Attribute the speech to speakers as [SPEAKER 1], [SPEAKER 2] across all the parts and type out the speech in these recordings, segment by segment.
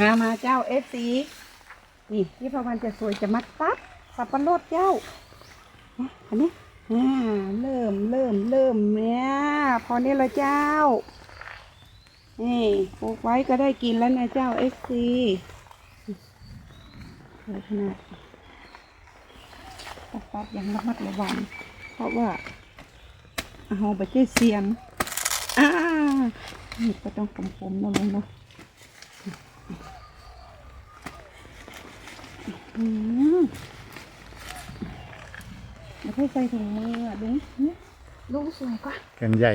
[SPEAKER 1] มามาเจ้าเอฟซีนี่ที่พระวันจะสวยจะมัดตัดสับปะรดเจ้านะอันนี้อ่าเริ่มเริ่มเริ่มเนี่ยพอเนี้ยละเจ้านี่ปลูกไว้ก็ได้กินแล้วนะเจ้าเอฟซีสวยขนาดตัดตัดอย่างระมัดระวังเพราะว่าเอาไปเจ๊เสียงอ่านี่ก็ต้องกำผมๆนะลุงเนาะ อืมไม่ใช่ใส่ถุงมืออะลุงเนี่ยลุงสวยกว่า
[SPEAKER 2] แกันใหญ่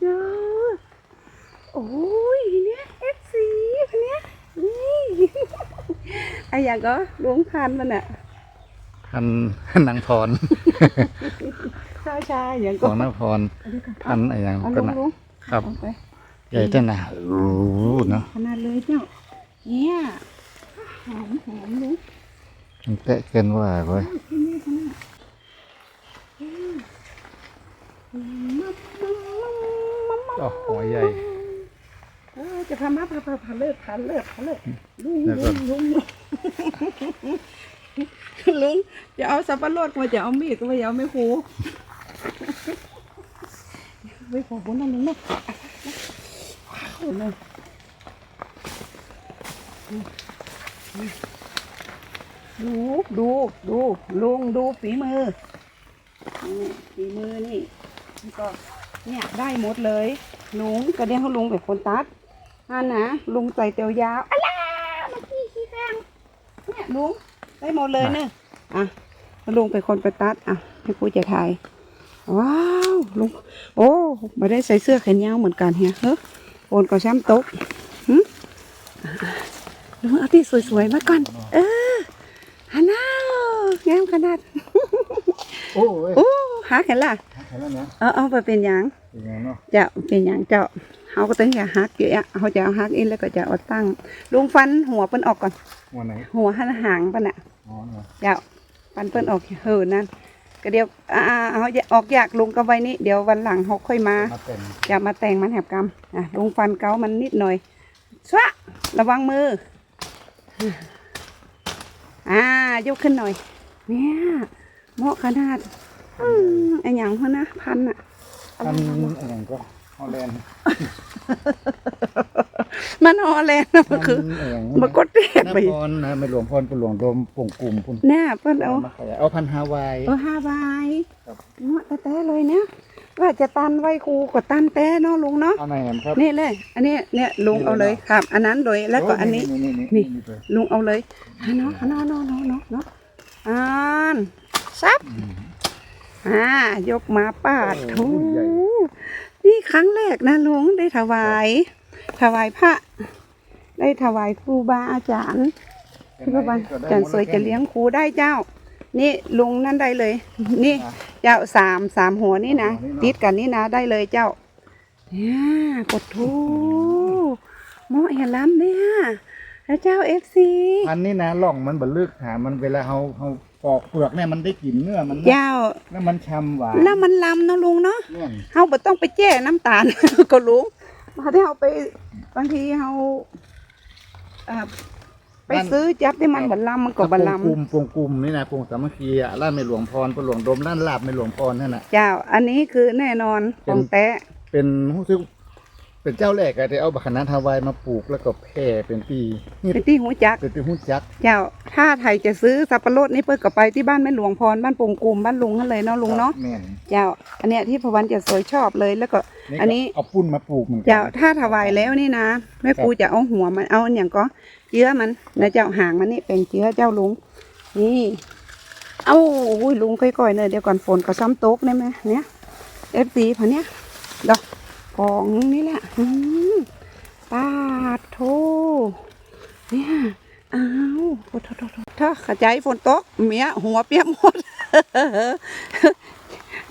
[SPEAKER 1] เยอะโอ้ยเนี่ยเอฟซีเนี่ยนี่ไอ้อย่างก็ลุงพันมันอะ
[SPEAKER 2] พันนางพร
[SPEAKER 1] ชาชาอย่าง
[SPEAKER 2] ข
[SPEAKER 1] ก็
[SPEAKER 2] องนางพร
[SPEAKER 1] อันนี้ก็
[SPEAKER 2] พันอะไรอย่าง
[SPEAKER 1] เอา
[SPEAKER 2] ก็
[SPEAKER 1] ลุง
[SPEAKER 2] นะ
[SPEAKER 1] ลุง
[SPEAKER 2] ครับ
[SPEAKER 1] เอาไป
[SPEAKER 2] ใหญ่เท่านะโอ้โหเนาะ
[SPEAKER 1] ขนาดเลยเจ้าเนี่ย หอมหอมลุง
[SPEAKER 2] มันแตะเกินว่าเว้ย
[SPEAKER 1] ที่นี่ขนาดอืมอืมมัมมัมมัมมัมมัม
[SPEAKER 2] โอ้หัวใหญ่
[SPEAKER 1] เออจะพามาพาพาพาเลิกพาเลิกพาเลิกลุง
[SPEAKER 2] แล้วก็
[SPEAKER 1] ลุงลุงลุงจะเอาสับปะรดมาจะเอามีดก็ไม่เอาไม่ครูไปขอบนนั่นลุงเนาะว้าวเลย ดูดูดูลุงดูฝีมือนี่ฝีมือนี่นี่ก็เนี่ยได้หมดเลยลุงก็เดี๋ยวเขาลุงเป็นคนตัดอันนะลุงใส่เตียวยาวอะไรมันขี้ขี้ข้างเนี่ยลุงได้หมดเลยเนี่ยอะแล้วลุงเป็นคนไปตัดอะให้กูจะถ่ายว้าวลุงโอ้ไม่ได้ใส่เสื้อแขนยาวเหมือนกันเฮียเฮ้ยโอนก็ช้ำตกหึอะ ลุงเอาที่สวยๆมาก่อน เออฮันน่างามขนาด
[SPEAKER 2] โอ้ย
[SPEAKER 1] โอ้หาแขนล่ะ
[SPEAKER 2] เห็นแล้วนะ
[SPEAKER 1] เอาเอาไปเป็นหยัง
[SPEAKER 2] เป็นไงเนาะ
[SPEAKER 1] จะเป็นอย่างเจ้าเขาก็ต้องอย่าหักเยอะเขาจะเอาหักเองแล้วก็จะเอาตั้งลุงฟันหัวเปิ้นออกก่อน
[SPEAKER 2] หัวไหน
[SPEAKER 1] หัวหันหางเปิ้นอะ
[SPEAKER 2] อ๋อเนาะ
[SPEAKER 1] เจ้าฟันเปิ้นออกเหินนั่นก็เดี๋ยวอ่าเอาอย่าออกอยากลุงก็ไว้นี่เดี๋ยววันหลังเขาค่อยมา
[SPEAKER 2] มาเต็ม
[SPEAKER 1] จะมาแต่งมันแหบกรรมอะลุงฟันเกามันนิดหน่อยสวะระวังมือ อ่ายกขึ้นหน่อย เนี่ยเหมาะขนาดอืมไอหยังเขานะพันอะ
[SPEAKER 2] พันอะไรอย่างก็ฮอลแลนด์
[SPEAKER 1] มันฮอลแลนด์นะมันคือ
[SPEAKER 2] พันอะไรอย่าง
[SPEAKER 1] มันก็เรียก
[SPEAKER 2] น
[SPEAKER 1] ไป
[SPEAKER 2] พรนะไม่หลวงพรเป็นหลวงโดมปุ่งกลุ่มพุ่น
[SPEAKER 1] แน่เพิ่นเอา
[SPEAKER 2] มาขยายเอาพันฮาวาย
[SPEAKER 1] เออห้าใบ
[SPEAKER 2] ครับ
[SPEAKER 1] เนาะแต่แต่เลยเนี่ย ว่าจะตันไว้ครูก็ตันแต่เนาะลุงเนาะ
[SPEAKER 2] เอาไหนแหมครับ
[SPEAKER 1] นี่เลย อันนี้เนี่ยลุง
[SPEAKER 2] นี่เลย
[SPEAKER 1] เอาเลย
[SPEAKER 2] เนาะ
[SPEAKER 1] ครับ อันนั้นเลยแล้วก็อันนี้
[SPEAKER 2] นี่นี่
[SPEAKER 1] นี่
[SPEAKER 2] นี่เลย
[SPEAKER 1] ลุงเอาเลยอะเนาะอะเนาะเนาะเนาะเนาะเนาะอ่านซับ
[SPEAKER 2] อืม
[SPEAKER 1] อ่ายกมาปาด
[SPEAKER 2] โอ้
[SPEAKER 1] ทู
[SPEAKER 2] โหใหญ่
[SPEAKER 1] นี่ครั้งแรกนะลุงได้ถวาย ถวายพระ ได้ถวายครูบาอาจารย์พี่พระบันจันทร์สวยจะเลี้ยงครูได้เจ้า นี่ลุงนั่นได้เลย นี่
[SPEAKER 2] อะ
[SPEAKER 1] เจ้าสามสามหัวนี่นะ
[SPEAKER 2] หัวนี่เนอะ
[SPEAKER 1] ติดกันนี่นะได้เลยเจ้าเนี่ยกดทูเหมาะเห็นล้ำเนี่ยแล้วเจ้าเอฟซี
[SPEAKER 2] พันนี่นะล่องมันบรลึกหามันเวลาเฮาเฮาปอกเปลือกเนี่ยมันได้กลิ่นเนื้อมันนะ
[SPEAKER 1] เจ้า
[SPEAKER 2] แล้วมันชำหวาน
[SPEAKER 1] แล้วมันล้ำเนาะลุงเนาะ
[SPEAKER 2] เนี่ย
[SPEAKER 1] เฮาบ่ต้องไปแจ้น้ำตาลก็ลุงมาที่เฮาไปบางทีเฮาเอ่อ ไปซื้อจับที่มันบัล้ำมันก็บัล้
[SPEAKER 2] กลุ่มกลุ่มกลุ่มนี่นะกลุ่มสามัคคีอะร้านไม่หลวงพรเป็นหลวงดมร้านลาบไม่หลวงพรนั่นน่ะำ
[SPEAKER 1] เจ้าอันนี้คือแน่นอนของแท้
[SPEAKER 2] เป็นรู้สึก เป็นเจ้าแรกอะที่เอาบักขนาทาวายมาปลูกแล้วก็แพร่เป็นปีนี่
[SPEAKER 1] เป็นที่หูจัก
[SPEAKER 2] เป็นที่หุ้นจัก
[SPEAKER 1] เจ้าถ้าไทยจะซื้อสับปะรดนี่เปิ้ลก็ไปที่บ้านแม่หลวงพรบ้านปงกุมบ้านลุงนั่นเลยเนาะลุงเนาะ
[SPEAKER 2] แม่น
[SPEAKER 1] เจ้า อันเนี้ยที่พระวันจะสวยชอบเลยแล้วก็อันนี้
[SPEAKER 2] ก็เอาปุ้นมาปลูกเหมือนกั
[SPEAKER 1] เจ้าถ้าถวายแล้วนี่นะแม่ครูจะเอาหัวมันเอาอย่างก็เจื้อมันนะเจ้าหางมันนี่เป็นเจื้อเจ้าลุง นี่ เอ้าอุ้ยลุงค่อยๆเนอะเดี๋ยวก่อนฝนก็ซ้ำตกได้ไหมเนี่ยเอฟซีพอเนี้ยดอก ของนี่แหละปาดโทเนี่ยอ้าวโอ้โทโทโทถ้าขจายฝนตก เมียหัวเปียกหมด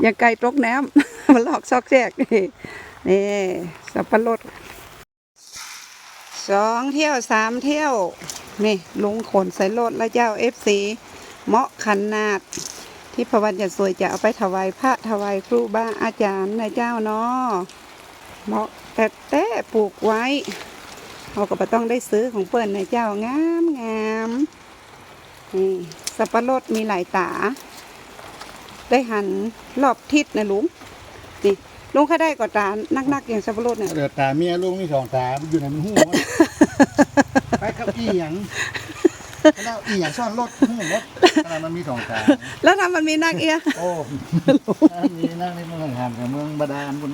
[SPEAKER 1] ย่าไกลตกน้ำมันหลอกซอกแซกนี่นี่สับปะรดสองเที่ยวสามเที่ยว นี่ลุงขนใส่รถแล้วเจ้าเอฟซีเหมาะขนาด ที่พระวันจะสวยจะเอาไปถวายพระถวายครูบ้าอาจารย์นะเจ้าเนาะ เหมาะแต่แต่ปลูกไว้เราก็บ่ต้องได้ซื้อของเปิ้นนะเจ้างามงามนี่สับปะรดมีหลายตา ได้หันรอบทิศนะลุงนี่ลุงเขาได้ก็ตานักๆอย่างสับปะรดเนี่ย
[SPEAKER 2] เดือดตาเมียลุงมีสองตามันอยู่ในมันหูหมดไปกับอีหยังแล้วอีหยังซ่อนรถหูรถขนาดมันมีสองตา
[SPEAKER 1] แล้วทำมันมีนักเอีย
[SPEAKER 2] โอ้มีนั่งในเมืองหันกับเมืองบาดาลบุญ